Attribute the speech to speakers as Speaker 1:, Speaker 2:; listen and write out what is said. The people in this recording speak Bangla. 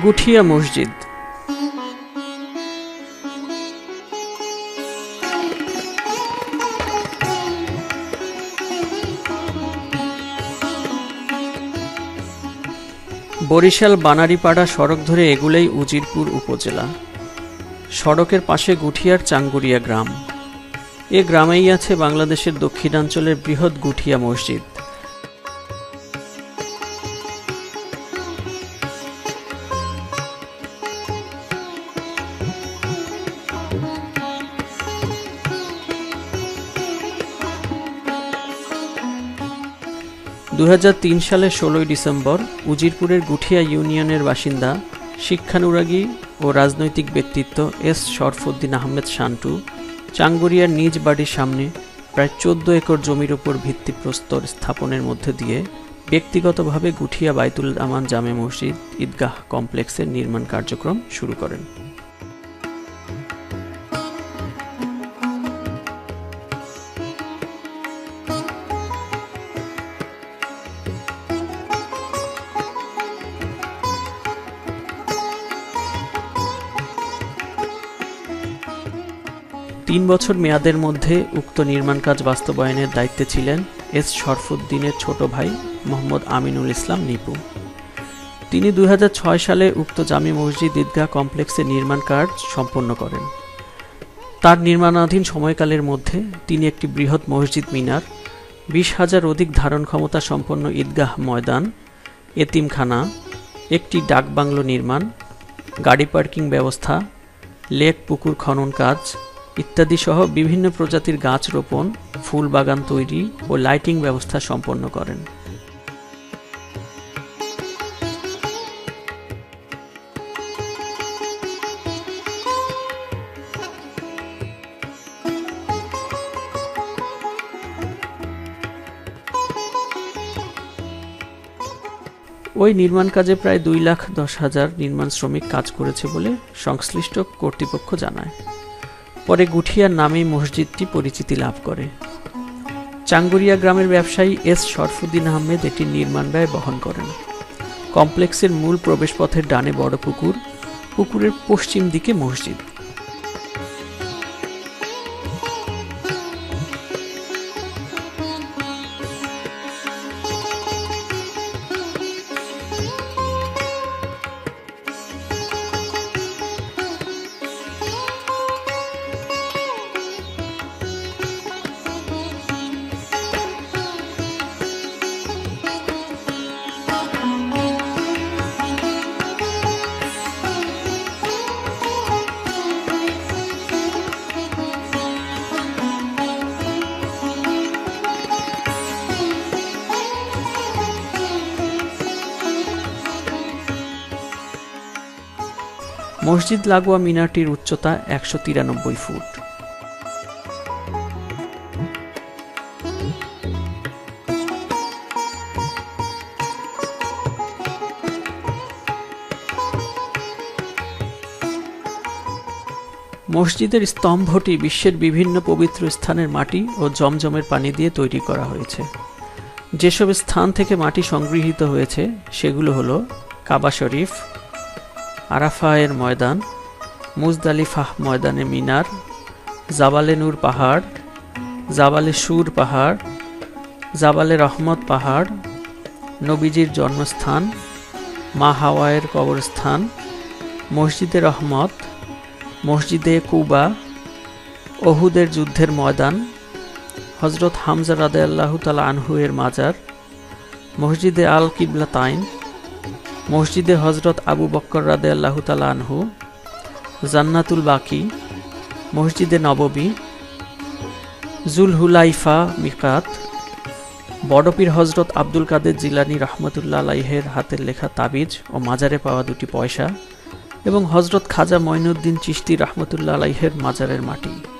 Speaker 1: গুঠিয়া মসজিদ। বরিশাল বানারীপাড়া সড়ক ধরে এগুলেই উজিরপুর উপজেলা। সড়কের পাশে গুঠিয়ার চাঙ্গুরিয়া গ্রাম। এ গ্রামেই আছে বাংলাদেশের দক্ষিণাঞ্চলের বৃহৎ গুঠিয়া মসজিদ। দু হাজার তিন সালের ষোলোই ডিসেম্বর, উজিরপুরের গুঠিয়া ইউনিয়নের বাসিন্দা, শিক্ষানুরাগী ও রাজনৈতিক ব্যক্তিত্ব এস শরফুদ্দিন আহমেদ শান্টু চাঙ্গুরিয়ার নিজ বাড়ির সামনে প্রায় চোদ্দ একর জমির ওপর ভিত্তিপ্রস্তর স্থাপনের মধ্যে দিয়ে ব্যক্তিগতভাবে গুঠিয়া বাইতুল আমান জামে মসজিদ ঈদগাহ কমপ্লেক্সের নির্মাণ কার্যক্রম শুরু করেন। তিন বছর মেয়াদের মধ্যে উক্ত নির্মাণ কাজ বাস্তবায়নের দায়িত্বে ছিলেন এস শরফুদ্দিনের ছোট ভাই মোহাম্মদ আমিনুল ইসলাম নিপু। তিনি দু হাজার ছয় সালে উক্ত জামি মসজিদ ঈদগাহ কমপ্লেক্সের নির্মাণ কাজ সম্পন্ন করেন। তার নির্মাণাধীন সময়কালের মধ্যে তিনি একটি বৃহৎ মসজিদ মিনার, বিশ হাজার অধিক ধারণ ক্ষমতা সম্পন্ন ঈদগাহ ময়দান, এতিমখানা, একটি ডাকবাংলো নির্মাণ, গাড়ি পার্কিং ব্যবস্থা, লেক পুকুর খনন কাজ ইত্যাদি সহ বিভিন্ন প্রজাতির গাছ রোপণ, ফুল বাগান তৈরি ও লাইটিং ব্যবস্থা সম্পন্ন করেন। ওই নির্মাণ কাজে প্রায় দুই লাখ দশ হাজার নির্মাণ শ্রমিক কাজ করেছে বলে সংশ্লিষ্ট কর্তৃপক্ষ জানায়। পরে গুঠিয়ার নামে মসজিদটি পরিচিতি লাভ করে। চাঙ্গুরিয়া গ্রামের ব্যবসায়ী এস শরফুদ্দিন আহমেদ এটি নির্মাণ ব্যয় বহন করেন। কমপ্লেক্সের মূল প্রবেশপথের ডানে বড় পুকুর, পুকুরের পশ্চিম দিকে মসজিদ। মসজিদ লাগোয়া মিনারটির উচ্চতা একশো তিরানব্বই ফুট। মসজিদের স্তম্ভটি বিশ্বের বিভিন্ন পবিত্র স্থানের মাটি ও জমজমের পানি দিয়ে তৈরি করা হয়েছে। যেসব স্থান থেকে মাটি সংগৃহীত হয়েছে, সেগুলো হলো কাবা শরীফ আরাফায়ের ময়দান, মুজদালিফাহ ময়দানে মিনার, জাবালে নূর পাহাড়, জাবালে সুর পাহাড়, জাবালে রহমত পাহাড়, নবীজির জন্মস্থান, মা হাওয়ায়ের কবরস্থান, মসজিদে রহমত, মসজিদে কুবা অহুদের যুদ্ধের ময়দান হজরত হামজা রাদে আল্লাহ তালা আনহু এর মাজার, মসজিদে আল কিবলা তাইন মসজিদে হজরত আবু বক্কর রাদে আল্লাহ আনহু, জান্নাতুল বাকি, মসজিদে নববী, জুলহুলাইফা মিকাত, বড়পীর হজরত আব্দুল কাদের জিলানি রহমতুল্লাহ আলাইহের হাতের লেখা তাবিজ ও মাজারে পাওয়া দুটি পয়সা এবং হজরত খাজা মঈনুদ্দিন চিশতি রহমতুল্লাহ আলাইহের মাজারের মাটি।